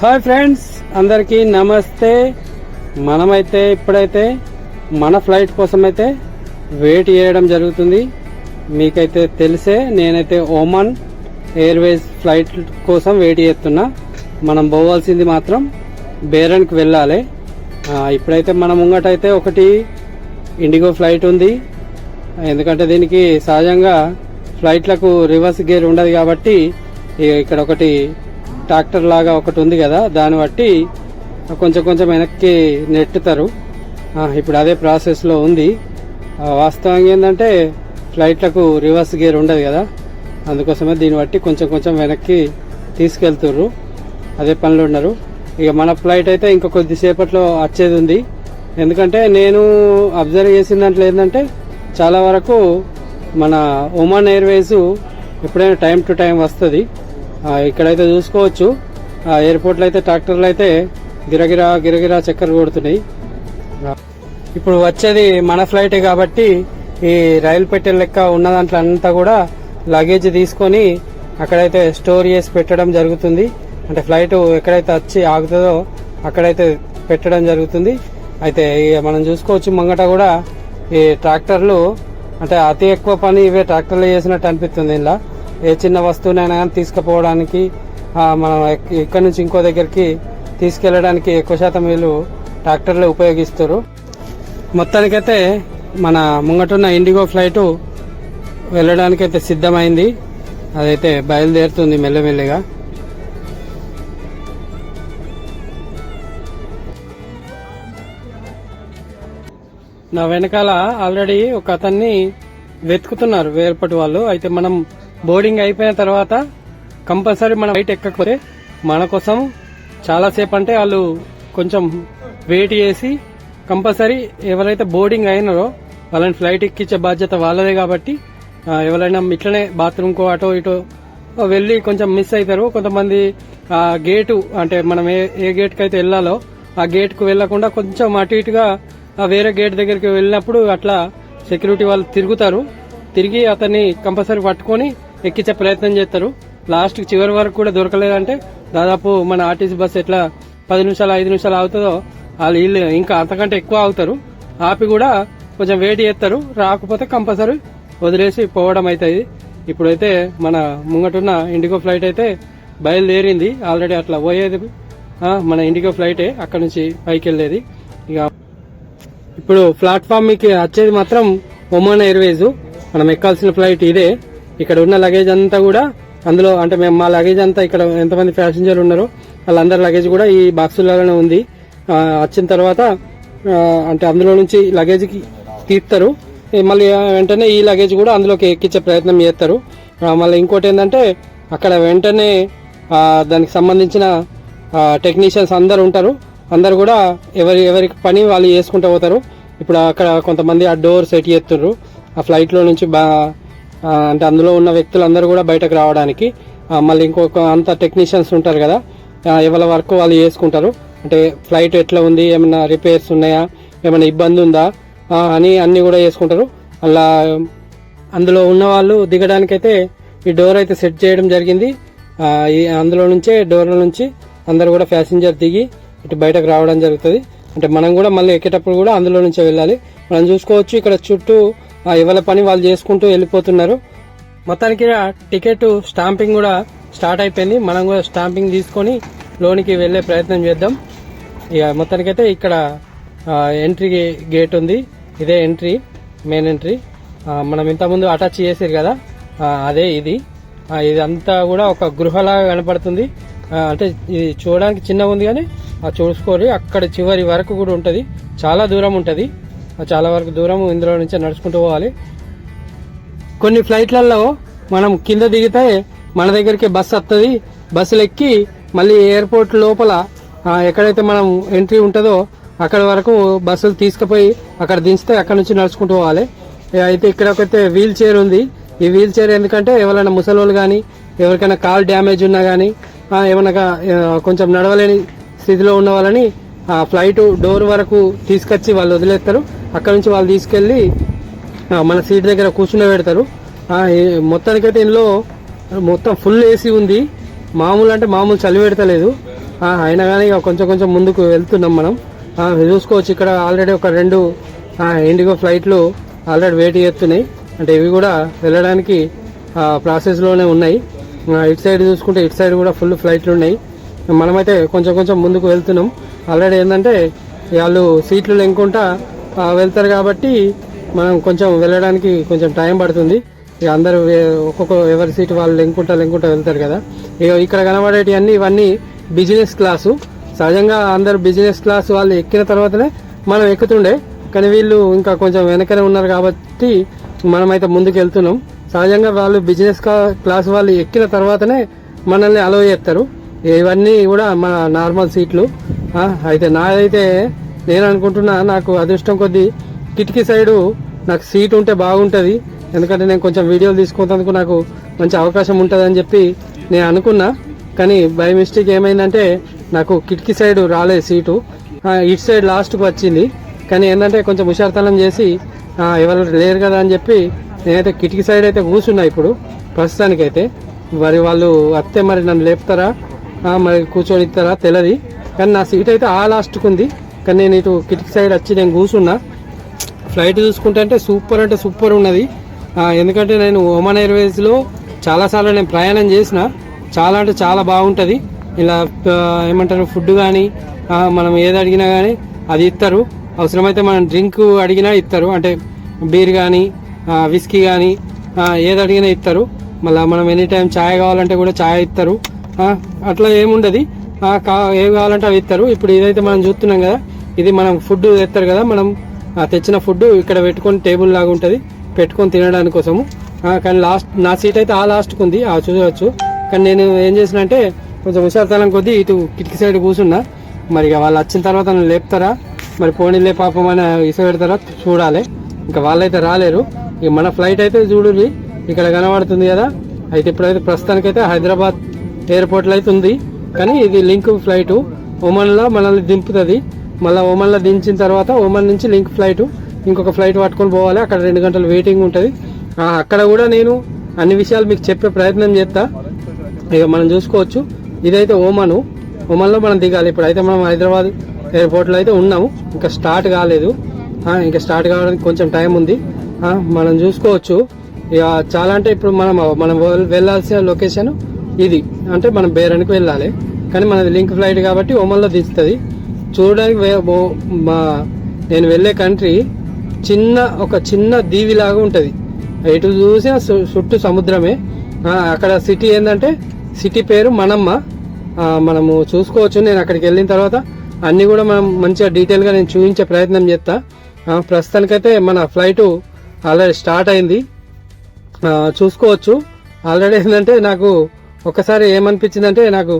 Hi friends అందరికీ నమస్తే. మనమైతే ఇప్పుడైతే మన ఫ్లైట్ కోసం అయితే వెయిట్ చేయడం జరుగుతుంది. మీకైతే తెలిసే నేనైతే ఓమన్ ఎయిర్వేస్ ఫ్లైట్ కోసం వెయిట్ చేస్తున్నా. మనం పోవాల్సింది మాత్రం బేరన్కి వెళ్ళాలి. ఇప్పుడైతే మన ముంగటైతే ఒకటి ఇండిగో ఫ్లైట్ ఉంది. ఎందుకంటే దీనికి సహజంగా ఫ్లైట్లకు రివర్స్ గేర్ ఉండదు కాబట్టి ఇక ఇక్కడ ఒకటి ట్రాక్టర్ లాగా ఒకటి ఉంది కదా దాన్ని బట్టి కొంచెం కొంచెం వెనక్కి నెట్టుతారు. ఇప్పుడు అదే ప్రాసెస్లో ఉంది. వాస్తవంగా ఏంటంటే ఫ్లైట్లకు రివర్స్ గేర్ ఉండదు కదా అందుకోసమే దీన్ని బట్టి కొంచెం కొంచెం వెనక్కి తీసుకెళ్తుర్రు. అదే పనులు ఉన్నారు. ఇక మన ఫ్లైట్ అయితే ఇంకా కొద్దిసేపట్లో వచ్చేది ఉంది. ఎందుకంటే నేను అబ్జర్వ్ చేసిన దాంట్లో ఏంటంటే చాలా వరకు మన ఒమాన్ ఎయిర్వేస్ ఎప్పుడైనా టైం టు టైం వస్తుంది. ఇక్కడైతే చూసుకోవచ్చు. ఎయిర్పోర్ట్లో అయితే ట్రాక్టర్లు అయితే గిరగిరా గిరగిరా చక్కర్ కొడుతున్నాయి. ఇప్పుడు వచ్చేది మన ఫ్లైటే కాబట్టి ఈ రైలు పెట్టెల లెక్క ఉన్న దాంట్లో అంతా కూడా లగేజ్ తీసుకొని అక్కడైతే స్టోర్ చేసి పెట్టడం జరుగుతుంది. అంటే ఫ్లైట్ ఎక్కడైతే వచ్చి ఆగుతుందో అక్కడైతే పెట్టడం జరుగుతుంది. అయితే ఇక మనం చూసుకోవచ్చు ముంగట కూడా ఈ ట్రాక్టర్లు అంటే అతి ఎక్కువ పని ఇవే ట్రాక్టర్లు చేసినట్టు అనిపిస్తుంది ఇలా ఏ చిన్న వస్తువునైనా కానీ తీసుకుపోవడానికి మనం ఇక్కడ నుంచి ఇంకో దగ్గరికి తీసుకెళ్ళడానికి ఎక్కువ శాతం వీళ్ళు ట్రాక్టర్లు ఉపయోగిస్తారు. మొత్తానికైతే మన ముంగటున్న ఇండిగో ఫ్లైటు వెళ్ళడానికైతే సిద్ధమైంది. అదైతే బయలుదేరుతుంది మెల్లమెల్లగా. నా వెనకాల ఆల్రెడీ ఒక అతన్ని వెతుకుతున్నారు వేర్పటి వాళ్ళు. అయితే మనం బోర్డింగ్ అయిపోయిన తర్వాత కంపల్సరీ మనం బయట ఎక్కకపోతే మన కోసం చాలాసేపు అంటే వాళ్ళు కొంచెం వెయిట్ చేసి కంపల్సరీ ఎవరైతే బోర్డింగ్ అయినారో వాళ్ళని ఫ్లైట్ ఎక్కించే బాధ్యత వాళ్ళదే కాబట్టి ఎవరైనా ఇట్లనే బాత్రూమ్కో అటో ఇటో వెళ్ళి కొంచెం మిస్ అవుతారు కొంతమంది ఆ గేటు అంటే మనం ఏ ఏ గేట్కి అయితే వెళ్ళాలో ఆ గేట్కు వెళ్ళకుండా కొంచెం అటు ఇటుగా వేరే గేట్ దగ్గరికి వెళ్ళినప్పుడు అట్లా సెక్యూరిటీ వాళ్ళు తిరుగుతారు. తిరిగి అతన్ని కంపల్సరీ పట్టుకొని ఎక్కించే ప్రయత్నం చేస్తారు. లాస్ట్ చివరి వరకు కూడా దొరకలేదంటే దాదాపు మన ఆర్టీసీ బస్ ఎట్లా పది నిమిషాలు ఐదు నిమిషాలు అవుతుందో వాళ్ళు వీళ్ళు ఇంకా అంతకంటే ఎక్కువ అవుతారు ఆపి కూడా కొంచెం వెయిట్ చేస్తారు. రాకపోతే కంపల్సరీ వదిలేసి పోవడం అవుతుంది ఇప్పుడైతే మన ముంగటున్న ఇండిగో ఫ్లైట్ అయితే బయలుదేరింది. ఆల్రెడీ అట్లా పోయేది. మన ఇండిగో ఫ్లైటే అక్కడ నుంచి పైకి వెళ్ళేది. ఇక ఇప్పుడు ప్లాట్ఫామ్ మీకు వచ్చేది మాత్రం ఒమాన్ ఎయిర్వేస్. మనం ఎక్కాల్సిన ఫ్లైట్ ఇదే. ఇక్కడ ఉన్న లగేజ్ అంతా కూడా అందులో అంటే మేము మా లగేజ్ అంతా ఇక్కడ ఎంతమంది ప్యాసింజర్లు ఉన్నారో వాళ్ళందరి లగేజ్ కూడా ఈ బాక్సులలోనే ఉంది. వచ్చిన తర్వాత అంటే అందులో నుంచి లగేజ్కి తీస్తారు. మళ్ళీ వెంటనే ఈ లగేజ్ కూడా అందులోకి ఎక్కించే ప్రయత్నం చేస్తారు. మళ్ళీ ఇంకోటి ఏంటంటే అక్కడ వెంటనే దానికి సంబంధించిన టెక్నీషియన్స్ అందరు ఉంటారు. అందరు కూడా ఎవరి ఎవరికి పని వాళ్ళు చేసుకుంటూ పోతారు. ఇప్పుడు అక్కడ కొంతమంది ఆ డోర్ సెట్ చేస్తున్నారు ఆ ఫ్లైట్లో నుంచి బా అంటే అందులో ఉన్న వ్యక్తులందరూ కూడా బయటకు రావడానికి మళ్ళీ ఇంకొక అంత టెక్నీషియన్స్ ఉంటారు కదా ఎవరి వరకు వాళ్ళు చేసుకుంటారు. అంటే ఫ్లైట్ ఎట్లా ఉంది ఏమైనా రిపేర్స్ ఉన్నాయా ఏమైనా ఇబ్బంది ఉందా అని అన్నీ కూడా చేసుకుంటారు. అలా అందులో ఉన్న వాళ్ళు దిగడానికైతే ఈ డోర్ అయితే సెట్ చేయడం జరిగింది. అందులో నుంచే డోర్ల నుంచి అందరు కూడా ప్యాసింజర్ దిగి ఇటు బయటకు రావడం జరుగుతుంది. అంటే మనం కూడా మళ్ళీ ఎక్కేటప్పుడు కూడా అందులో నుంచే వెళ్ళాలి. మనం చూసుకోవచ్చు ఇక్కడ చుట్టూ ఎవరి పని వాళ్ళు చేసుకుంటూ వెళ్ళిపోతున్నారు. మొత్తానికి టికెట్ స్టాంపింగ్ కూడా స్టార్ట్ అయిపోయింది. మనం కూడా స్టాంపింగ్ తీసుకొని లోనికి వెళ్ళే ప్రయత్నం చేద్దాం. ఇక మొత్తానికైతే ఇక్కడ ఎంట్రీ గేట్ ఉంది. ఇదే ఎంట్రీ మెయిన్ ఎంట్రీ మనం ఇంతకుముందు అటాచ్ చేసారు కదా? అదే ఇది. ఇదంతా ఇది అంతా కూడా ఒక గృహలాగా కనపడుతుంది. అంటే ఇది చూడడానికి చిన్నగా ఉంది కానీ ఆ చూసుకోరి. అక్కడ చివరి వరకు కూడా ఉంటుంది. చాలా దూరం ఉంటుంది. చాలా వరకు దూరం ఇందులో నుంచే నడుచుకుంటూ పోవాలి. కొన్ని ఫ్లైట్లలో మనం కింద దిగితే మన దగ్గరికి బస్సు వస్తుంది బస్సులు ఎక్కి మళ్ళీ ఎయిర్పోర్ట్ లోపల ఎక్కడైతే మనం ఎంట్రీ ఉంటుందో అక్కడ వరకు బస్సులు తీసుకుపోయి అక్కడ దించితే అక్కడ నుంచి నడుచుకుంటూ పోవాలి. అయితే ఇక్కడ ఒకైతే వీల్ చైర్ ఉంది. ఈ వీల్ చైర్ ఎందుకంటే ఎవరైనా ముసలోళ్ళు కానీ ఎవరికైనా కాల్ డ్యామేజ్ ఉన్నా కానీ ఏమన్నా కొంచెం నడవలేని స్థితిలో ఉన్న వాళ్ళని ఆ ఫ్లైట్ డోర్ వరకు తీసుకొచ్చి వాళ్ళు వదిలేస్తారు. అక్కడ నుంచి వాళ్ళు తీసుకెళ్ళి మన సీట్ దగ్గర కూర్చుని పెడతారు. మొత్తానికైతే ఇందులో మొత్తం ఫుల్ ఏసీ ఉంది. మామూలు అంటే మామూలు చలి పెడతలేదు. అయినా కానీ ఇక కొంచెం కొంచెం ముందుకు వెళ్తున్నాం మనం. చూసుకోవచ్చు ఇక్కడ ఆల్రెడీ ఒక రెండు ఇండిగో ఫ్లైట్లు ఆల్రెడీ వెయిట్ చేస్తున్నాయి. అంటే ఇవి కూడా వెళ్ళడానికి ప్రాసెస్లోనే ఉన్నాయి. ఇటు సైడ్ చూసుకుంటే ఇటు సైడ్ కూడా ఫుల్ ఫ్లైట్లు ఉన్నాయి. మనమైతే కొంచెం కొంచెం ముందుకు వెళ్తున్నాం. ఆల్రెడీ ఏంటంటే వాళ్ళు సీట్లు లెంకుంటా వెళ్తారు కాబట్టి మనం కొంచెం వెళ్ళడానికి కొంచెం టైం పడుతుంది. ఇక అందరూ ఒక్కొక్క ఎవరి సీట్ వాళ్ళు లెంకుంటా లెంకుంటా వెళ్తారు కదా. ఇక ఇక్కడ కనబడేటివన్నీ ఇవన్నీ బిజినెస్ క్లాసు. సహజంగా అందరు బిజినెస్ క్లాస్ వాళ్ళు ఎక్కిన తర్వాతనే మనం ఎక్కుతుండే. కానీ వీళ్ళు ఇంకా కొంచెం వెనకనే ఉన్నారు కాబట్టి మనమైతే ముందుకు వెళ్తున్నాం సహజంగా వాళ్ళు బిజినెస్ క్లాస్ వాళ్ళు ఎక్కిన తర్వాతనే మనల్ని అలో చేస్తారు. ఇవన్నీ కూడా మన నార్మల్ సీట్లు. అయితే నాదైతే నేను అనుకుంటున్నా నాకు అదృష్టం కొద్దీ కిటికీ సైడు నాకు సీట్ ఉంటే బాగుంటుంది. ఎందుకంటే నేను కొంచెం వీడియోలు తీసుకున్నందుకు నాకు మంచి అవకాశం ఉంటుంది అని చెప్పి నేను అనుకున్నా. కానీ బై మిస్టేక్ ఏమైందంటే నాకు కిటికీ సైడ్ రాలేదు సీటు. ఇటు సైడ్ లాస్ట్కి వచ్చింది. కానీ ఏంటంటే కొంచెం హుషార్తనం చేసి ఎవరు లేరు కదా అని చెప్పి నేనైతే కిటికీ సైడ్ అయితే కూర్చున్నా ఇప్పుడు. ప్రస్తుతానికైతే మరి వాళ్ళు వస్తే మరి నన్ను లేపుతారా? మరి కూర్చొని ఇస్తారా? తెలియదు కానీ నా సీట్ అయితే ఆ లాస్ట్కు ఉంది. కానీ నేను ఇటు కిటికీ సైడ్ వచ్చి నేను కూర్చున్నా. ఫ్లైట్ చూసుకుంటే అంటే సూపర్ అంటే సూపర్ ఉన్నది. ఎందుకంటే నేను ఒమన్ ఎయిర్వేస్లో చాలాసార్లు నేను ప్రయాణం చేసిన. చాలా అంటే చాలా బాగుంటుంది. ఇలా ఏమంటారు ఫుడ్ కానీ మనం ఏది అడిగినా కానీ అది ఇస్తారు. అవసరమైతే మనం డ్రింక్ అడిగినా ఇస్తారు. అంటే బీర్ కానీ విస్కీ కానీ ఏది అడిగినా ఇస్తారు. మళ్ళీ మనం ఎనీ టైం ఛాయ్ కావాలంటే కూడా ఛాయ్ ఇస్తారు. అట్లా ఏముండదు. కా ఏం కావాలంటే అవి ఇస్తారు. ఇప్పుడు ఇదైతే మనం చూస్తున్నాం కదా ఇది మనం ఫుడ్ తెస్తారు కదా మనం తెచ్చిన ఫుడ్ ఇక్కడ పెట్టుకొని టేబుల్ లాగా ఉంటుంది పెట్టుకొని తినడానికి కోసము. కానీ లాస్ట్ నా సీట్ అయితే ఆ లాస్ట్కి ఉంది ఆ చూడవచ్చు. కానీ నేను ఏం చేసిన అంటే కొంచెం హుషారుతనం కొద్దీ ఇటు కిటికీ సైడ్ కూర్చున్నా. మరి ఇక వాళ్ళు వచ్చిన తర్వాత నన్ను లేపుతారా? మరి పోనీలే పాపం అని ఇసపెడతారా చూడాలి. ఇంకా వాళ్ళైతే రాలేరు. ఇక మన ఫ్లైట్ అయితే చూడుర్రి ఇక్కడ కనబడుతుంది కదా. అయితే ఇప్పుడైతే ప్రస్తుతానికైతే హైదరాబాద్ ఎయిర్పోర్ట్లో అయితే ఉంది. కానీ ఇది లింక్ ఫ్లైట్ ఒమన్లో మనల్ని దింపుతుంది. మళ్ళీ ఒమన్లో దించిన తర్వాత ఒమన్ నుంచి లింక్ ఫ్లైట్ ఇంకొక ఫ్లైట్ పట్టుకొని పోవాలి. అక్కడ రెండు గంటలు వెయిటింగ్ ఉంటుంది. అక్కడ కూడా నేను అన్ని విషయాలు మీకు చెప్పే ప్రయత్నం చేస్తా. ఇక మనం చూసుకోవచ్చు. ఇదైతే ఓమను. ఓమన్లో మనం దిగాలి. ఇప్పుడు అయితే మనం హైదరాబాద్ ఎయిర్పోర్ట్లో అయితే ఉన్నాము. ఇంకా స్టార్ట్ కాలేదు. ఇంకా స్టార్ట్ కావడానికి కొంచెం టైం ఉంది. మనం చూసుకోవచ్చు. ఇక చాలా అంటే ఇప్పుడు మనం మనం వెళ్ళాల్సిన లొకేషన్ ఇది. అంటే మనం బేరానికి వెళ్ళాలి. కానీ మనది లింక్ ఫ్లైట్ కాబట్టి ఓమన్లో దిస్తుంది చూడడానికి మా నేను వెళ్ళే కంట్రీ చిన్న ఒక చిన్న దీవిలాగా ఉంటుంది. ఎటు చూసినా చుట్టూ సముద్రమే. అక్కడ సిటీ ఏంటంటే సిటీ పేరు మనమ్మ. మనము చూసుకోవచ్చు. నేను అక్కడికి వెళ్ళిన తర్వాత అన్నీ కూడా మనం మంచిగా డీటెయిల్గా నేను చూపించే ప్రయత్నం చేస్తా. ప్రస్తుతానికైతే మన ఫ్లైట్ ఆల్రెడీ స్టార్ట్ అయింది. చూసుకోవచ్చు. ఆల్రెడీ ఏంటంటే నాకు ఒకసారి ఏమనిపించిందంటే నాకు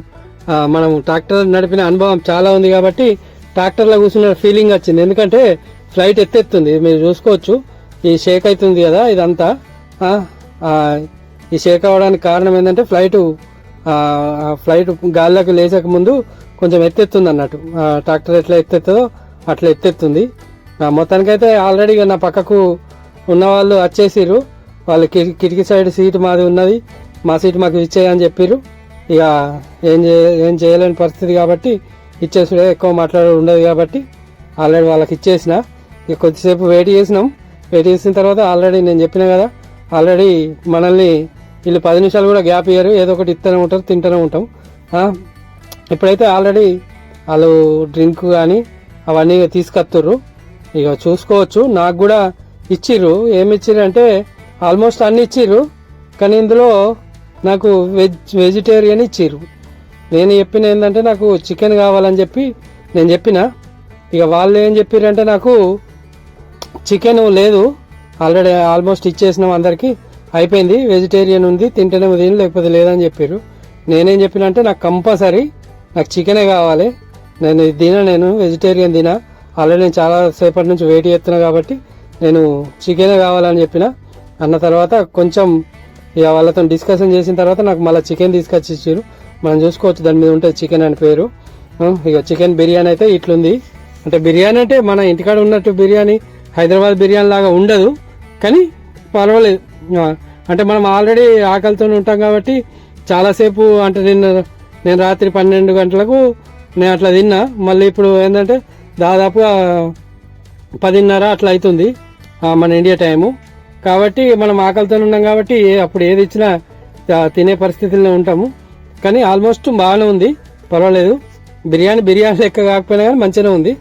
మనం ట్రాక్టర్ నడిపిన అనుభవం చాలా ఉంది కాబట్టి ట్రాక్టర్లో కూర్చున్న ఫీలింగ్ వచ్చింది. ఎందుకంటే ఫ్లైట్ ఎత్తెత్తుంది. మీరు చూసుకోవచ్చు. ఈ షేక్ అవుతుంది కదా ఇదంతా. ఈ షేక్ అవ్వడానికి కారణం ఏంటంటే ఫ్లైట్ ఫ్లైట్ గాల్లోకి లేచక ముందు కొంచెం ఎత్తెత్తుంది అన్నట్టు. ఆ, ట్రాక్టర్ ఎట్లా ఎత్తెత్తుందో అట్లా ఎత్తెత్తుంది. మొత్తానికైతే ఆల్రెడీ నా పక్కకు ఉన్న వాళ్ళు కి- కిటికీ సైడ్ సీట్ మాది ఉన్నది. మా సీట్ మాకు ఇచ్చేయని చెప్పిర్రు. ఇక ఏం చే ఏం చేయలేని పరిస్థితి కాబట్టి ఇచ్చేసుడే ఎక్కువ మాట్లాడే ఉండదు కాబట్టి ఆల్రెడీ వాళ్ళకి ఇచ్చేసిన. ఇక కొద్దిసేపు వెయిట్ చేసినాం. వెయిట్ చేసిన తర్వాత ఆల్రెడీ నేను చెప్పిన కదా ఆల్రెడీ మనల్ని వీళ్ళు పది నిమిషాలు కూడా గ్యాప్ ఇయ్యరు. ఏదో ఒకటి ఇస్తూనే ఉంటారు తింటూనే ఉంటాం. ఇప్పుడైతే ఆల్రెడీ వాళ్ళు డ్రింక్ కానీ అవన్నీ తీసుకొస్తుర్రు ఇక చూసుకోవచ్చు. నాకు కూడా ఇచ్చిర్రు. ఏమి ఇచ్చిర్రు అంటే ఆల్మోస్ట్ అన్ని ఇచ్చిర్రు. కానీ ఇందులో నాకు వెజ్ వెజిటేరియన్ ఇచ్చిర్రు. నేను చెప్పిన ఏంటంటే నాకు చికెన్ కావాలని చెప్పి నేను చెప్పిన. ఇక వాళ్ళు ఏం చెప్పారంటే నాకు చికెన్ లేదు. ఆల్రెడీ ఆల్మోస్ట్ ఇచ్చేసినాం అందరికీ. అయిపోయింది. వెజిటేరియన్ ఉంది. తింటేనే తిని లేకపోతే లేదని చెప్పారు నేనేం చెప్పిన అంటే నాకు కంపల్సరీ నాకు చికెనే కావాలి. నేను తిన నేను వెజిటేరియన్ తిన. ఆల్రెడీ నేను చాలా సేపటి నుంచి వెయిట్ చేస్తున్నా కాబట్టి నేను చికెనే కావాలని చెప్పిన. అన్న తర్వాత కొంచెం ఇక వాళ్ళతో డిస్కషన్ చేసిన తర్వాత నాకు మళ్ళీ చికెన్ తీసుకొచ్చి ఇచ్చారు మనం చూసుకోవచ్చు దాని మీద ఉంటుంది చికెన్ అని పేరు. ఇక చికెన్ బిర్యానీ అయితే ఇట్లుంది. అంటే బిర్యానీ అంటే మన ఇంటికాడ ఉన్నట్టు బిర్యానీ హైదరాబాద్ బిర్యానీ లాగా ఉండదు. కానీ పర్వాలేదు. అంటే మనం ఆల్రెడీ ఆకలితో ఉంటాం కాబట్టి చాలాసేపు అంటే నిన్న నేను రాత్రి పన్నెండు గంటలకు నేను అట్లా తిన్నా. మళ్ళీ ఇప్పుడు ఏంటంటే దాదాపుగా పదిన్నర అట్లా అవుతుంది మన ఇండియా టైము. కాబట్టి మనం ఆకలితో ఉన్నాం కాబట్టి అప్పుడు ఏది ఇచ్చినా తినే పరిస్థితుల్లో ఉంటాము. కానీ ఆల్మోస్ట్ బాగానే ఉంది. పర్వాలేదు. బిర్యానీ బిర్యానీ లెక్క కాకపోయినా కానీ మంచిగానే ఉంది.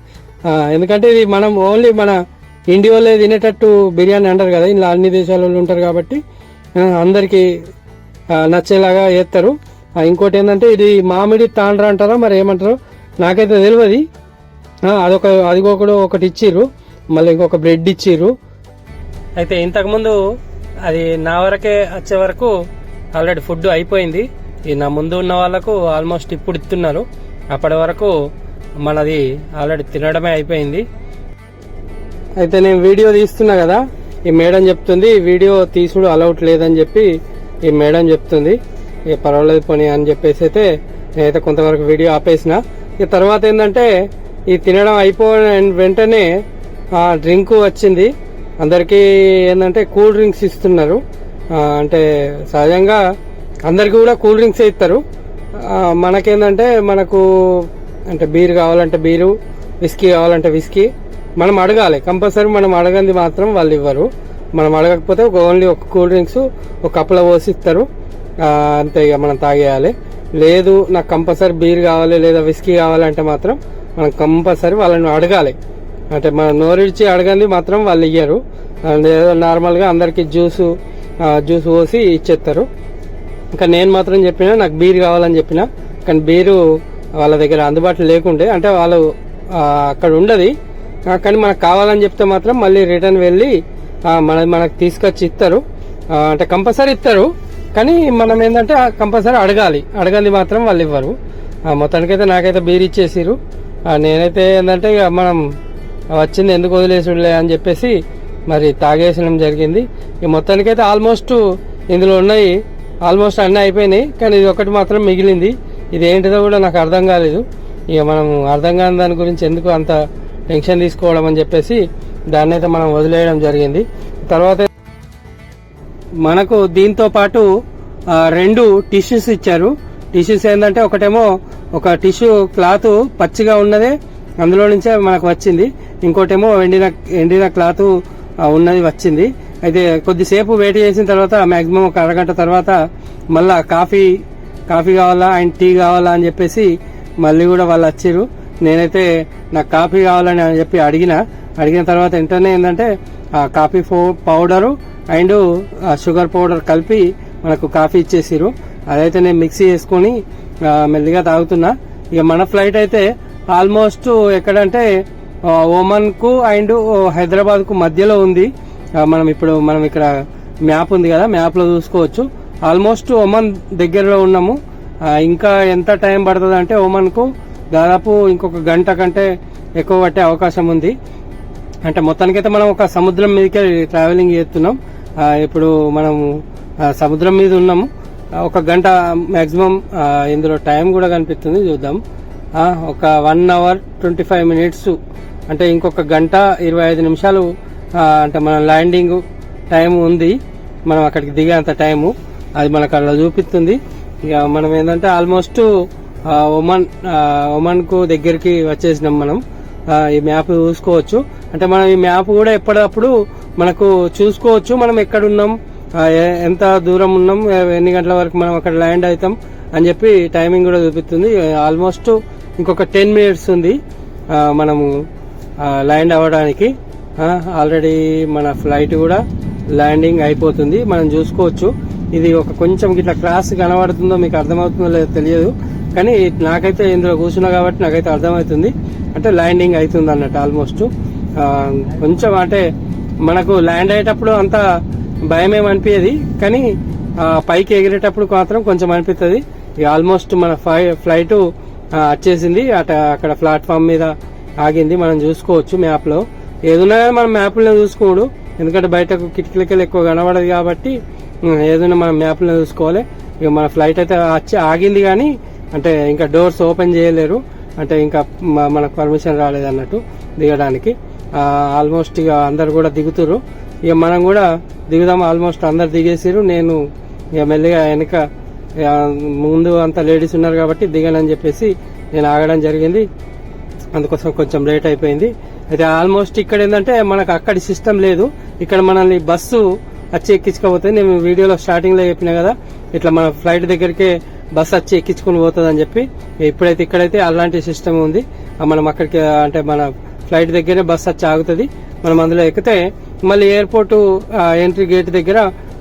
ఎందుకంటే ఇది మనం ఓన్లీ మన ఇండియాలో తినేటట్టు బిర్యానీ అంటారు కదా. ఇలా అన్ని దేశాల వాళ్ళు ఉంటారు కాబట్టి అందరికీ నచ్చేలాగా చేస్తారు. ఇంకోటి ఏంటంటే ఇది మామిడి తాండ్ర అంటారా మరి ఏమంటారో నాకైతే తెలియదు అదొక అది ఒకటి ఒకటి ఇచ్చిర్రు. మళ్ళీ ఇంకొక బ్రెడ్ ఇచ్చిర్రు. అయితే ఇంతకుముందు అది నా వరకే వచ్చే వరకు ఆల్రెడీ ఫుడ్ అయిపోయింది. ఈ నా ముందు ఉన్న వాళ్ళకు ఆల్మోస్ట్ ఇప్పుడు ఇస్తున్నారు అప్పటి వరకు మనది ఆల్రెడీ తినడమే అయిపోయింది. అయితే నేను వీడియో తీస్తున్నా కదా ఈ మేడం చెప్తుంది వీడియో తీసుడు అలౌట్ లేదని చెప్పి ఈ మేడం చెప్తుంది. ఇక పర్వాలేదు పోనీ అని చెప్పేసి అయితే నేనైతే కొంతవరకు వీడియో ఆపేసిన. ఇక తర్వాత ఏంటంటే ఈ తినడం అయిపోయిన వెంటనే ఆ డ్రింక్ వచ్చింది. అందరికీ ఏంటంటే కూల్ డ్రింక్స్ ఇస్తున్నారు. అంటే సహజంగా అందరికీ కూడా కూల్ డ్రింక్స్ ఇస్తారు. మనకేందంటే మనకు అంటే బీర్ కావాలంటే బీరు విస్కీ కావాలంటే విస్కీ మనం అడగాలి. కంపల్సరీ మనం అడగంది మాత్రం వాళ్ళు ఇవ్వరు. మనం అడగకపోతే ఒక ఓన్లీ ఒక కూల్ డ్రింక్స్ ఒక కప్పులో పోసి ఇస్తారు. అంతే ఇక మనం తాగేయాలి. లేదు నాకు కంపల్సరీ బీర్ కావాలి లేదా విస్కీ కావాలంటే మాత్రం మనం కంపల్సరీ వాళ్ళని అడగాలి. అంటే మన నోరిడిచి అడగంది మాత్రం వాళ్ళు ఇయ్యరు. అండ్ ఏదో నార్మల్గా అందరికి జ్యూసు జ్యూస్ పోసి ఇచ్చేస్తారు ఇంకా నేను మాత్రం చెప్పిన నాకు బీర్ కావాలని చెప్పిన కానీ బీరు వాళ్ళ దగ్గర అందుబాటులో లేకుండే అంటే వాళ్ళు అక్కడ ఉండదు. కానీ మనకు కావాలని చెప్తే మాత్రం మళ్ళీ రిటర్న్ వెళ్ళి మన మనకు తీసుకొచ్చి ఇస్తారు అంటే కంపల్సరీ ఇస్తారు కానీ మనం ఏంటంటే కంపల్సరీ అడగాలి. అడగంది మాత్రం వాళ్ళు ఇవ్వరు. మొత్తానికైతే నాకైతే బీర్ ఇచ్చేసారు నేనైతే ఏంటంటే ఇక మనం వచ్చింది ఎందుకు వదిలేసుడులే అని చెప్పేసి మరి తాగేసడం జరిగింది. ఇక మొత్తానికైతే ఆల్మోస్ట్ ఇందులో ఉన్నాయి ఆల్మోస్ట్ అన్నీ అయిపోయినాయి కానీ ఇది ఒకటి మాత్రం మిగిలింది. ఇది ఏంటిదో కూడా నాకు అర్థం కాలేదు. ఇక మనం అర్థం కాని దాని గురించి ఎందుకు అంత టెన్షన్ తీసుకోవడం అని చెప్పేసి దాన్ని అయితే మనం వదిలేయడం జరిగింది. తర్వాత మనకు దీంతో పాటు రెండు టిష్యూస్ ఇచ్చారు. టిష్యూస్ ఏంటంటే ఒకటేమో ఒక టిష్యూ క్లాత్ పచ్చిగా ఉన్నదే అందులో నుంచే మనకు వచ్చింది. ఇంకోటేమో ఎండిన ఎండిన క్లాత్ ఉన్నది వచ్చింది. అయితే కొద్దిసేపు వెయిట్ చేసిన తర్వాత మ్యాక్సిమం ఒక అరగంట తర్వాత మళ్ళా కాఫీ కాఫీ కావాలా అండ్ టీ కావాలా అని చెప్పేసి మళ్ళీ కూడా వాళ్ళు వచ్చారు నేనైతే నాకు కాఫీ కావాలని అని చెప్పి అడిగిన. అడిగిన తర్వాత వెంటనే ఏంటంటే ఆ coffee powder and sugar powder కలిపి మనకు కాఫీ ఇచ్చేసారు అదైతే నేను మిక్సీ చేసుకొని మెల్లిగా తాగుతున్నా. ఇక మన ఫ్లైట్ అయితే ఆల్మోస్ట్ ఎక్కడంటే ఆ, కు అండ్ హైదరాబాద్కు మధ్యలో ఉంది. మనం ఇప్పుడు మనం ఇక్కడ మ్యాప్ ఉంది కదా మ్యాప్లో చూసుకోవచ్చు. ఆల్మోస్ట్ ఒమన్ దగ్గరలో ఉన్నాము. ఇంకా ఎంత టైం పడుతుంది అంటే ఒమన్కు దాదాపు ఇంకొక గంట కంటే ఎక్కువ పట్టే అవకాశం ఉంది. అంటే మొత్తానికైతే మనం ఒక సముద్రం మీదకే ట్రావెలింగ్ చేస్తున్నాం. ఇప్పుడు మనం సముద్రం మీద ఉన్నాము. ఒక గంట మ్యాక్సిమం ఇందులో టైం కూడా కనిపిస్తుంది చూద్దాం. ఒక one hour twenty five minutes అంటే ఇంకొక గంట ఇరవై ఐదు నిమిషాలు అంటే మన ల్యాండింగ్ టైం ఉంది. మనం అక్కడికి దిగేంత టైము. అది మనకు అక్కడ చూపిస్తుంది. ఇక మనం ఏంటంటే ఆల్మోస్ట్ ఒమన్ ఒమన్కు దగ్గరికి వచ్చేసినాం మనం. ఈ మ్యాప్ చూసుకోవచ్చు. అంటే మనం ఈ మ్యాప్ కూడా ఎప్పటికప్పుడు మనకు చూసుకోవచ్చు. మనం ఎక్కడున్నాం ఎంత దూరం ఉన్నాం ఎన్ని గంటల వరకు మనం అక్కడ ల్యాండ్ అవుతాం అని చెప్పి టైమింగ్ కూడా చూపిస్తుంది. ఆల్మోస్ట్ ఇంకొక టెన్ మినిట్స్ ఉంది. మనము ల్యాండ్ అవ్వడానికి. ఆల్రెడీ మన ఫ్లైట్ కూడా ల్యాండింగ్ అయిపోతుంది. మనం చూసుకోవచ్చు. ఇది ఒక కొంచెం ఇట్లా క్రాస్ కనబడుతుందో మీకు అర్థమవుతుందో లేదో తెలియదు. కానీ నాకైతే ఇందులో కూర్చున్నా కాబట్టి నాకైతే అర్థమవుతుంది. అంటే ల్యాండింగ్ అవుతుంది అన్నట్టు ఆల్మోస్ట్. కొంచెం అంటే మనకు ల్యాండ్ అయ్యేటప్పుడు అంత భయమేం అనిపించేది కానీ పైకి ఎగిరేటప్పుడు మాత్రం కొంచెం అనిపిస్తుంది ఆల్మోస్ట్ మన ఫ్లై ఫ్లైట్ వచ్చేసింది. అట అక్కడ ప్లాట్ఫామ్ మీద ఆగింది. మనం చూసుకోవచ్చు మ్యాప్లో ఏదున్నా కానీ మనం మ్యాప్లో చూసుకోడు. ఎందుకంటే బయటకు కిటికీలకెళ్ళి ఎక్కువ కనబడదు కాబట్టి ఏదైనా మనం మ్యాప్లో చూసుకోవాలి. ఇక మన ఫ్లైట్ అయితే వచ్చి ఆగింది కానీ అంటే ఇంకా డోర్స్ ఓపెన్ చేయలేరు. అంటే ఇంకా మనకు పర్మిషన్ రాలేదు అన్నట్టు దిగడానికి. ఆల్మోస్ట్ ఇక అందరు కూడా దిగుతురు ఇక మనం కూడా దిగుదాం. ఆల్మోస్ట్ అందరు దిగేసారు నేను ఇక మెల్లిగా వెనక ముందు అంత లేడీస్ ఉన్నారు కాబట్టి దిగనని చెప్పేసి నేను ఆగడం జరిగింది. అందుకోసం కొంచెం లేట్ అయిపోయింది. అయితే ఆల్మోస్ట్ ఇక్కడ ఏంటంటే మనకు అక్కడి సిస్టమ్ లేదు. ఇక్కడ మనల్ని బస్సు వచ్చి ఎక్కించుకోపోతుంది నేను వీడియోలో స్టార్టింగ్లో చెప్పిన కదా ఇట్లా మన ఫ్లైట్ దగ్గరికే బస్సు వచ్చి ఎక్కించుకుని పోతుంది అని చెప్పి. ఇప్పుడైతే ఇక్కడైతే అలాంటి సిస్టమ్ ఉంది. మనం అక్కడికి అంటే మన ఫ్లైట్ దగ్గరే బస్సు వచ్చి ఆగుతుంది. మనం అందులో ఎక్కితే మళ్ళీ ఎయిర్పోర్ట్ ఎంట్రీ గేట్ దగ్గర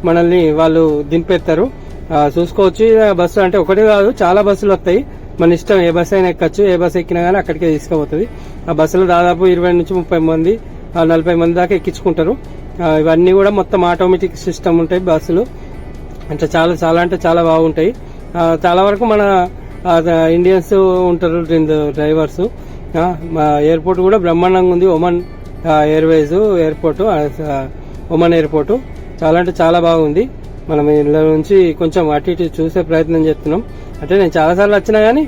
మనల్ని వాళ్ళు దింపేస్తారు. చూసుకోవచ్చు. బస్సు అంటే ఒకటి కాదు చాలా బస్సులు వస్తాయి. మన ఇష్టం ఏ బస్సు అయినా ఎక్కచ్చు ఏ బస్సు ఎక్కినా కానీ అక్కడికే తీసుకుపోతుంది. ఆ బస్సులో దాదాపు ఇరవై నుంచి ముప్పై మంది ఆ, నలభై మంది దాకా ఎక్కించుకుంటారు. ఇవన్నీ కూడా మొత్తం ఆటోమేటిక్ సిస్టమ్ ఉంటాయి బస్సులు. అంటే చాలా చాలా అంటే చాలా బాగుంటాయి. చాలా వరకు మన ఇండియన్స్ ఉంటారు రెండు డ్రైవర్స్. మా ఎయిర్పోర్ట్ కూడా బ్రహ్మాండంగా ఉంది. Oman Airways Airways airport Oman airport. చాలా అంటే చాలా బాగుంది. మనం ఇళ్ళ నుంచి కొంచెం అటు ఇటు చూసే ప్రయత్నం చేస్తున్నాం. అంటే నేను చాలాసార్లు వచ్చినా కానీ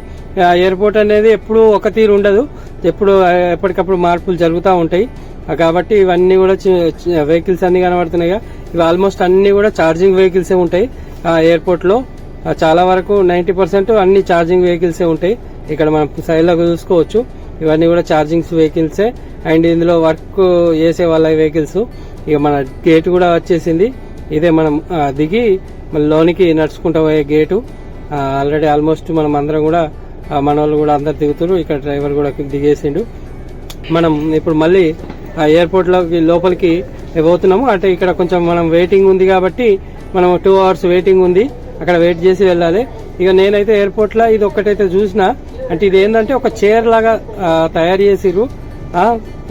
ఎయిర్పోర్ట్ అనేది ఎప్పుడు ఒక తీరు ఉండదు. ఎప్పుడు ఎప్పటికప్పుడు మార్పులు జరుగుతూ ఉంటాయి. కాబట్టి ఇవన్నీ కూడా వెహికల్స్ అన్ని కనబడుతున్నాయి ఇవి ఆల్మోస్ట్ అన్ని కూడా ఛార్జింగ్ వెహికల్సే ఉంటాయి. ఆ ఎయిర్పోర్ట్లో చాలా వరకు నైన్టీ పర్సెంట్ అన్ని ఛార్జింగ్ వెహికల్సే ఉంటాయి. ఇక్కడ మనం సైడ్లో చూసుకోవచ్చు. ఇవన్నీ కూడా ఛార్జింగ్ వెహికల్సే. అండ్ ఇందులో వర్క్ చేసే వాళ్ళ వెహికల్స్. ఇక మన గేట్ కూడా వచ్చేసింది. ఇదే మనం దిగి మళ్ళీ లోనికి నడుచుకుంటూ పోయే గేటు. ఆల్రెడీ ఆల్మోస్ట్ మనం అందరం కూడా మన వాళ్ళు కూడా అందరు దిగుతారు. ఇక్కడ డ్రైవర్ కూడా దిగేసిండు. మనం ఇప్పుడు మళ్ళీ ఆ ఎయిర్పోర్ట్లోకి లోపలికి పోతున్నాము. అంటే ఇక్కడ కొంచెం మనం వెయిటింగ్ ఉంది కాబట్టి మనం టూ అవర్స్ వెయిటింగ్ ఉంది. అక్కడ వెయిట్ చేసి వెళ్ళాలి. ఇక నేనైతే ఎయిర్పోర్ట్లో ఇది ఒక్కటైతే చూసిన అంటే ఇది ఏంటంటే ఒక చైర్ లాగా తయారు చేసిరు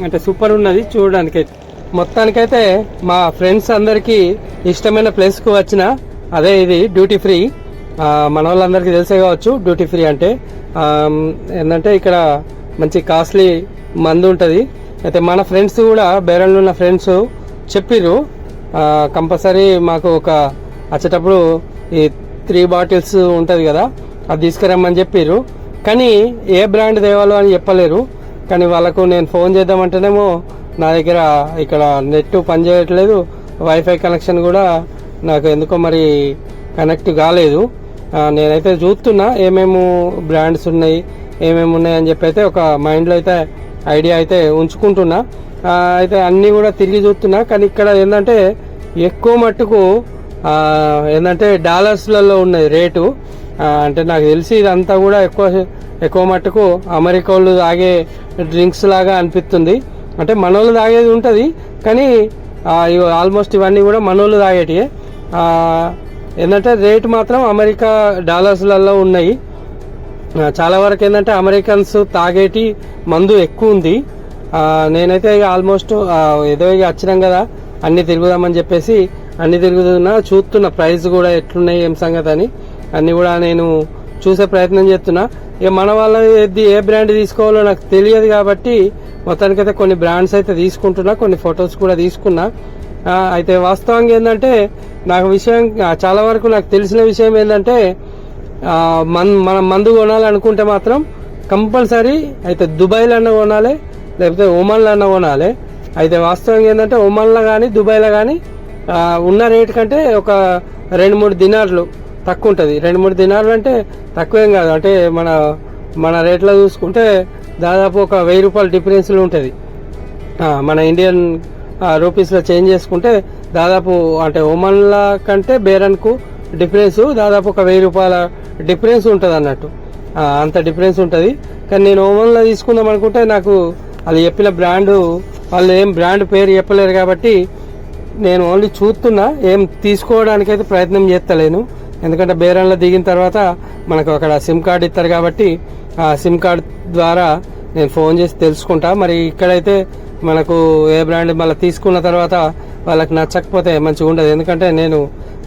అంటే సూపర్ ఉన్నది చూడడానికైతే. మొత్తానికైతే మా ఫ్రెండ్స్ అందరికీ ఇష్టమైన ప్లేస్కు వచ్చిన అదే ఇది డ్యూటీ ఫ్రీ. మన వాళ్ళందరికీ తెలిసే కావచ్చు డ్యూటీ ఫ్రీ అంటే. ఏంటంటే ఇక్కడ మంచి కాస్ట్లీ మందు ఉంటుంది. అయితే మన ఫ్రెండ్స్ కూడా బేరంలో ఉన్న ఫ్రెండ్స్ చెప్పిర్రు. కంపల్సరీ మాకు ఒక వచ్చేటప్పుడు ఈ త్రీ బాటిల్స్ ఉంటుంది కదా అది తీసుకురమ్మని చెప్పిర్రు. కానీ ఏ బ్రాండ్ తేవాలో అని చెప్పలేరు. కానీ వాళ్ళకు నేను ఫోన్ చేద్దామంటేనేమో నా దగ్గర ఇక్కడ నెట్ పనిచేయట్లేదు వైఫై కనెక్షన్ కూడా నాకు ఎందుకో మరి కనెక్ట్ కాలేదు. నేనైతే చూస్తున్నా ఏమేమి బ్రాండ్స్ ఉన్నాయి ఏమేమి ఉన్నాయి అని చెప్పి అయితే ఒక మైండ్లో అయితే ఐడియా అయితే ఉంచుకుంటున్నా. అయితే అన్నీ కూడా తిరిగి చూస్తున్నా కానీ ఇక్కడ ఏంటంటే ఎక్కువ మట్టుకు ఏంటంటే డాలర్స్లలో ఉన్నది రేటు. అంటే నాకు తెలిసి ఇదంతా కూడా ఎక్కువ ఎక్కువ మట్టుకు అమెరికా వాళ్ళు తాగే డ్రింక్స్ లాగా అనిపిస్తుంది. అంటే మనోళ్ళు తాగేది ఉంటుంది కానీ ఆల్మోస్ట్ ఇవన్నీ కూడా మనోళ్ళు తాగేటివే ఏంటంటే రేటు మాత్రం అమెరికా డాలర్స్లలో ఉన్నాయి. చాలా వరకు ఏంటంటే అమెరికన్స్ తాగేటి మందు ఎక్కువ ఉంది. నేనైతే ఇక ఆల్మోస్ట్ ఏదో ఇక వచ్చినాం కదా అన్ని తిరుగుదామని చెప్పేసి అన్ని తిరుగుతున్నా చూస్తున్న ప్రైస్ కూడా ఎట్లున్నాయి ఏం సంగతి అని. అన్ని కూడా నేను చూసే ప్రయత్నం చేస్తున్నా. ఇక మన వాళ్ళ ఏ బ్రాండ్ తీసుకోవాలో నాకు తెలియదు కాబట్టి మొత్తానికైతే కొన్ని బ్రాండ్స్ అయితే తీసుకుంటున్నా కొన్ని ఫొటోస్ కూడా తీసుకున్నా. అయితే వాస్తవంగా ఏంటంటే నాకు విషయం చాలా వరకు నాకు తెలిసిన విషయం ఏంటంటే మన్ మనం మందు కొనాలనుకుంటే మాత్రం కంపల్సరీ అయితే దుబాయ్లో కొనాలి లేకపోతే ఒమన్లో కొనాలి. అయితే వాస్తవంగా ఏంటంటే ఒమన్లో కానీ దుబాయ్లో కానీ ఉన్న రేట్ కంటే ఒక రెండు మూడు దినార్లు తక్కువ ఉంటుంది రెండు మూడు దినాలు అంటే తక్కువేం కాదు. అంటే మన మన రేట్లో చూసుకుంటే దాదాపు ఒక వెయ్యి రూపాయల డిఫరెన్స్లో ఉంటుంది. మన ఇండియన్ రూపీస్లో చేంజ్ చేసుకుంటే దాదాపు అంటే ఒమన్ల కంటే బేరన్కు డిఫరెన్స్ దాదాపు ఒక వెయ్యి రూపాయల డిఫరెన్స్ ఉంటుంది అన్నట్టు. అంత డిఫరెన్స్ ఉంటుంది. కానీ నేను ఓమన్లో తీసుకుందాం అనుకుంటే నాకు వాళ్ళు చెప్పిన బ్రాండ్ వాళ్ళు ఏం బ్రాండ్ పేరు చెప్పలేరు కాబట్టి నేను ఓన్లీ చూస్తున్నా ఏం తీసుకోవడానికైతే ప్రయత్నం చేస్తలేను. ఎందుకంటే బేరంలో దిగిన తర్వాత మనకు అక్కడ సిమ్ కార్డ్ ఇస్తారు కాబట్టి ఆ సిమ్ కార్డ్ ద్వారా నేను ఫోన్ చేసి తెలుసుకుంటా. మరి ఇక్కడైతే మనకు ఏ బ్రాండ్ మళ్ళీ తీసుకున్న తర్వాత వాళ్ళకి నచ్చకపోతే మంచిగా ఉండదు. ఎందుకంటే నేను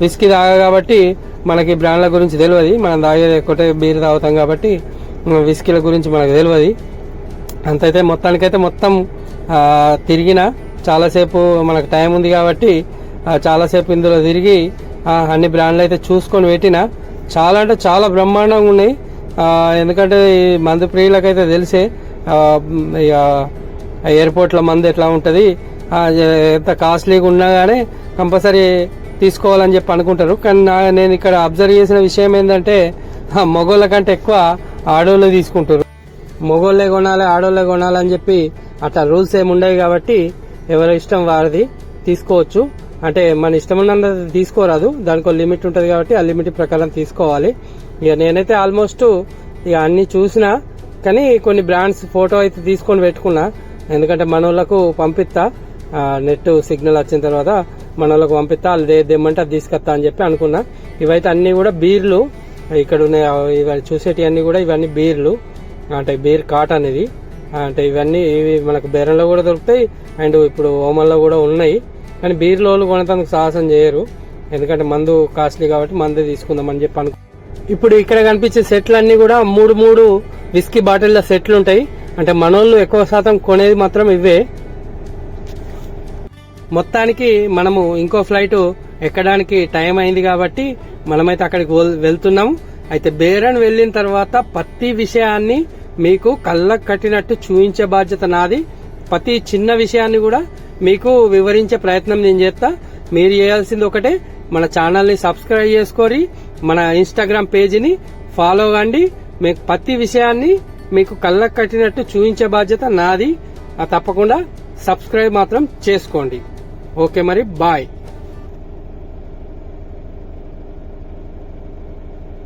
విస్కీ తాగా కాబట్టి మనకి బ్రాండ్ల గురించి తెలియదు. మనం తాగేది ఒకటే బీర్ తాగుతాం కాబట్టి విస్కీల గురించి మనకు తెలియదు. అంతైతే మొత్తానికైతే మొత్తం తిరిగిన. చాలాసేపు మనకు టైం ఉంది కాబట్టి చాలాసేపు ఇందులో తిరిగి అన్ని బ్రాండ్లు అయితే చూసుకొని పెట్టిన. చాలా అంటే చాలా బ్రహ్మాండంగా ఉన్నాయి. ఎందుకంటే ఈ మందు ప్రియులకైతే తెలిసే ఇక ఎయిర్పోర్ట్లో మందు ఎట్లా ఉంటుంది ఎంత కాస్ట్లీగా ఉన్నా కానీ కంపల్సరీ తీసుకోవాలని చెప్పి అనుకుంటారు. కానీ నా నేను ఇక్కడ అబ్జర్వ్ చేసిన విషయం ఏంటంటే ఆ, మగోళ్ళ కంటే ఎక్కువ ఆడోళ్ళే తీసుకుంటారు. మగోళ్ళే కొనాలి ఆడోళ్ళే కొనాలని చెప్పి అట్లా రూల్స్ ఏమి ఉండవు కాబట్టి ఎవరి ఇష్టం వారిది తీసుకోవచ్చు. అంటే మన ఇష్టం ఉన్నంత తీసుకోరాదు. దానికి ఒక లిమిట్ ఉంటుంది కాబట్టి ఆ లిమిట్ ప్రకారం తీసుకోవాలి. ఇక నేనైతే ఆల్మోస్ట్ ఇక అన్ని చూసినా కానీ కొన్ని బ్రాండ్స్ ఫోటో అయితే తీసుకొని పెట్టుకున్నా. ఎందుకంటే మనోళ్ళకు పంపిస్తా నెట్ సిగ్నల్ వచ్చిన తర్వాత మనోళ్ళకు పంపిస్తా వాళ్ళు దే- తెమ్మంటే అది తీసుకొస్తా అని చెప్పి అనుకున్నా. ఇవైతే అన్ని కూడా బీర్లు. ఇక్కడ ఉన్నాయి ఇవన్నీ చూసేటివన్నీ కూడా ఇవన్నీ బీర్లు. అంటే బీర్ కాటన్ ఇది అంటే ఇవన్నీ ఇవి మనకు బేరంలో కూడా దొరుకుతాయి. అండ్ ఇప్పుడు ఓమన్లో కూడా ఉన్నాయి. కానీ బీర్లో వాళ్ళు కొనేందుకు సాహసం చేయరు. ఎందుకంటే మందు కాస్ట్లీ కాబట్టి మందు తీసుకుందామని చెప్పి అను ఇప్పుడు ఇక్కడ కనిపించే సెట్లు అన్ని కూడా మూడు మూడు విస్కీ బాటిల్ల సెట్లు ఉంటాయి. అంటే మనోళ్ళు ఎక్కువ శాతం కొనేది మాత్రం ఇవే. మొత్తానికి మనము ఇంకో ఫ్లైట్ ఎక్కడానికి టైం అయింది కాబట్టి మనమైతే అక్కడికి వెళ్తున్నాము అయితే బేరన్ వెళ్ళిన తర్వాత ప్రతి విషయాన్ని మీకు కళ్ళకు కట్టినట్టు చూపించే బాధ్యత నాది. ప్రతి చిన్న విషయాన్ని కూడా మీకు వివరించే ప్రయత్నం నేను చేస్తా. మీరు చేయాల్సింది ఒకటే మన ఛానల్ని సబ్స్క్రైబ్ చేసుకొని మన ఇన్స్టాగ్రామ్ పేజీని ఫాలో కండి. మీకు ప్రతి విషయాన్ని మీకు కళ్ళకు కట్టినట్టు చూపించే బాధ్యత నాది. తప్పకుండా సబ్స్క్రైబ్ మాత్రం చేసుకోండి. ఓకే మరి బాయ్.